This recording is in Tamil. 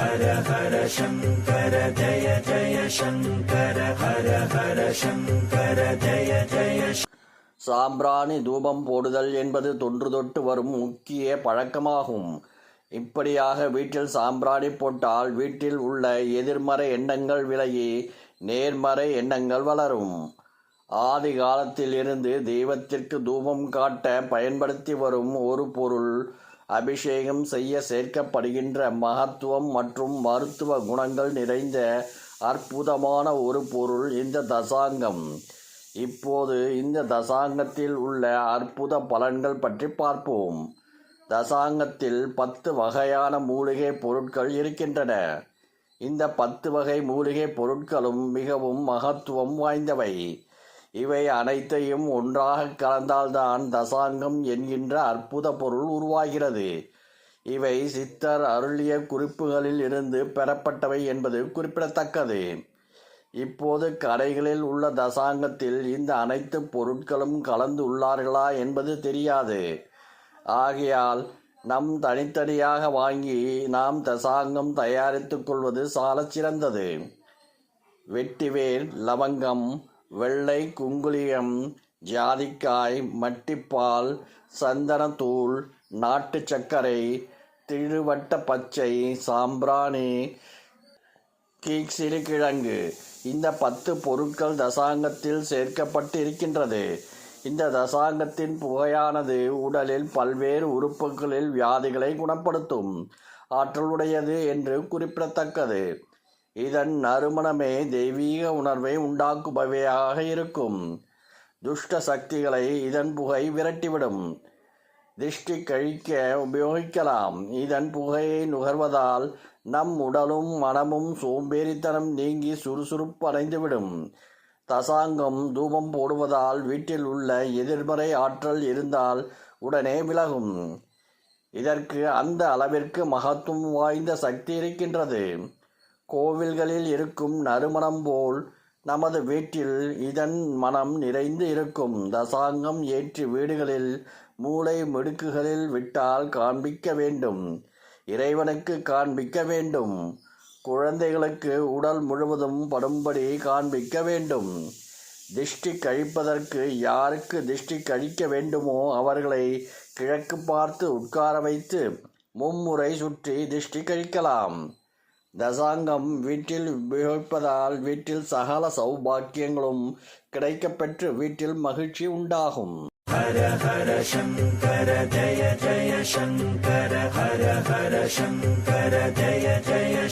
ஹர ஹர சங்கர ஜய ஜய சங்கர ஹர ஹர சங்கர ஜய ஜய சாம்பிராணி தூபம் போடுதல் என்பது தொன்று தொட்டு வரும் முக்கிய பழக்கமாகும். இப்படியாக வீட்டில் சாம்பிராணி போட்டால் வீட்டில் உள்ள எதிர்மறை எண்ணங்கள் விலகி நேர்மறை எண்ணங்கள் வளரும். ஆதி காலத்தில் இருந்து தெய்வத்திற்கு தூபம் காட்ட பயன்படுத்தி வரும் ஒரு பொருள் அபிஷேகம் செய்ய சேர்க்கப்படுகின்ற மகத்துவம் மற்றும் மருத்துவ குணங்கள் நிறைந்த அற்புதமான ஒரு பொருள் இந்த தசாங்கம். இப்போது இந்த தசாங்கத்தில் உள்ள அற்புத பலன்கள் பற்றி பார்ப்போம். தசாங்கத்தில் பத்து வகையான மூலிகை பொருட்கள் இருக்கின்றன. இந்த பத்து வகை மூலிகை பொருட்களும் மிகவும் மகத்துவம் வாய்ந்தவை. இவை அனைத்தையும் ஒன்றாக கலந்தால்தான் தசாங்கம் என்கின்ற அற்புத பொருள் உருவாகிறது. இவை சித்தர் அருளிய குறிப்புகளில் இருந்து பெறப்பட்டவை என்பது குறிப்பிடத்தக்கது. இப்போது கடைகளில் உள்ள தசாங்கத்தில் இந்த அனைத்து பொருட்களும் கலந்து உள்ளார்களா என்பது தெரியாது. ஆகையால் நம் தனித்தனியாக வாங்கி நாம் தசாங்கம் தயாரித்துக் கொள்வது சாலச் சிறந்தது வெட்டிவேல் லவங்கம் வெள்ளை குங்குளியம் ஜாதிக்காய் மட்டிப்பால் சந்தனத்தூள் நாட்டு சர்க்கரை திருவட்ட பச்சை சாம்பிராணி கீக்சிறு கிழங்கு இந்த பத்து பொருட்கள் தசாங்கத்தில் சேர்க்கப்பட்டு இருக்கின்றது இந்த தசாங்கத்தின் புகையானது உடலில் பல்வேறு உறுப்புகளில் வியாதிகளை குணப்படுத்தும். ஆற்றலுடையது என்று குறிப்பிடத்தக்கது. இதன் நறுமணமே தெய்வீக உணர்வை உண்டாக்குபவையாக இருக்கும். துஷ்ட சக்திகளை இதன் புகை விரட்டிவிடும். திருஷ்டி கழிக்க உபயோகிக்கலாம். இதன் புகையை நுகர்வதால் நம் உடலும் மனமும் சோம்பேறித்தனம் நீங்கி சுறுசுறுப்பு அடைந்துவிடும் தசாங்கம் தூபம் போடுவதால் வீட்டில் உள்ள எதிர்மறை ஆற்றல் இருந்தால் உடனே விலகும். இதற்கு அந்த அளவிற்கு மகத்துவம் வாய்ந்த சக்தி இருக்கின்றது. கோவில்களில் இருக்கும் நறுமணம் போல் நமது வீட்டில் இதன் மனம் நிறைந்து இருக்கும். தசாங்கம் ஏற்றி வீடுகளில் மூளை மிடுக்குகளில் விட்டால் காண்பிக்க வேண்டும். இறைவனுக்கு காண்பிக்க வேண்டும். குழந்தைகளுக்கு உடல் முழுவதும் படும்படி காண்பிக்க வேண்டும். திஷ்டி கழிப்பதற்கு யாருக்கு திஷ்டி கழிக்க வேண்டுமோ அவர்களை கிழக்கு பார்த்து உட்கார வைத்து மும்முறை சுற்றி திஷ்டி கழிக்கலாம். தசாங்கம் வீட்டில் உபயோகிப்பதால் வீட்டில் சகல சௌபாக்கியங்களும் கிடைக்கப்பெற்று வீட்டில் மகிழ்ச்சி உண்டாகும். ஹர ஹர சங்கர ஜய ஜய சங்கர ஹர ஹர சங்கர ஜய ஜய